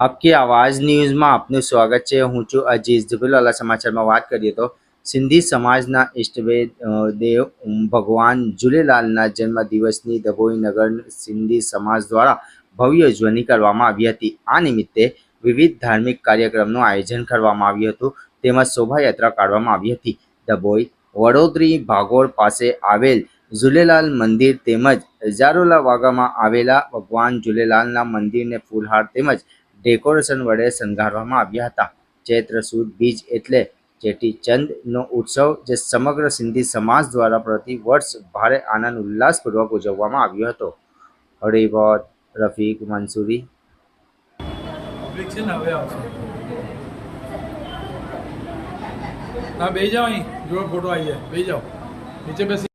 આપકી આવાજ ન્યૂઝમાં આપનું સ્વાગત છે હું છું અજીઝ જુબેલાલા સમાચારમાં વાત કરીએ તો સિંધી સમાજના દેવ ભગવાન ઝૂલેલાલના જન્મદિવસની ડભોઈ નગર સિંધી સમાજ દ્વારા ભવ્ય ઉજવણી કરવામાં આવી હતી આ નિમિત્તે વિવિધ ધાર્મિક કાર્યક્રમનું આયોજન કરવામાં આવ્યું હતું તેમજ શોભાયાત્રા કાઢવામાં આવી હતી ડભોઈ વડોદરી ભાગોળ પાસે આવેલ ઝૂલેલાલ મંદિર તેમજ હજારોલા વાગામાં આવેલા ભગવાન ઝૂલેલાલના મંદિરને ફૂલહાર તેમજ ડેકોરેશન વડે શણગારવામાં આવ્યા હતા. ચૈત્ર સુદ બીજ એટલે ચેટીચંદનો ઉત્સવ જે સમગ્ર સિંધી સમાજ દ્વારા પ્રતિ વર્ષ ભારે આનંદ ઉલ્લાસપૂર્વક ઉજવવામાં આવ્યો હતો. હરિવર રફીક મંસૂરી. પબ્લિક છે ને હવે આવશે. હા બે જાઓ અહીં. જોડે ફોટો આવી જાય. બે જાઓ. નીચે બેસી.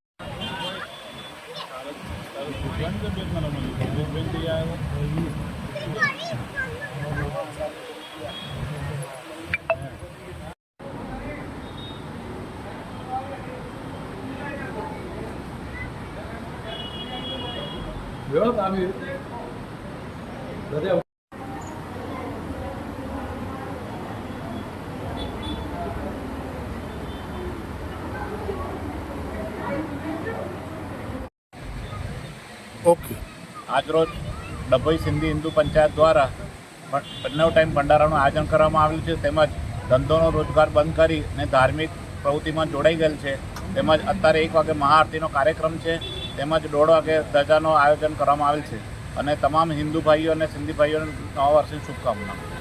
જોયો તમે બધે ઓકે. આજરોજ ડભોઈ સિંધી હિન્દુ પંચાયત દ્વારા બંને ટાઈમ ભંડારાનું આયોજન કરવામાં આવેલું છે. તેમજ ધંધોનો રોજગાર બંધ કરી અને ધાર્મિક પ્રવૃત્તિમાં જોડાઈ ગયેલ છે. તેમજ અત્યારે એક વાગે મહાઆરતીનો કાર્યક્રમ છે. તેમજ દોઢ વાગે ધજાનું આયોજન કરવામાં આવેલ છે. અને તમામ હિન્દુ ભાઈઓ અને સિંધી ભાઈઓને નવા વર્ષની શુભકામનાઓ.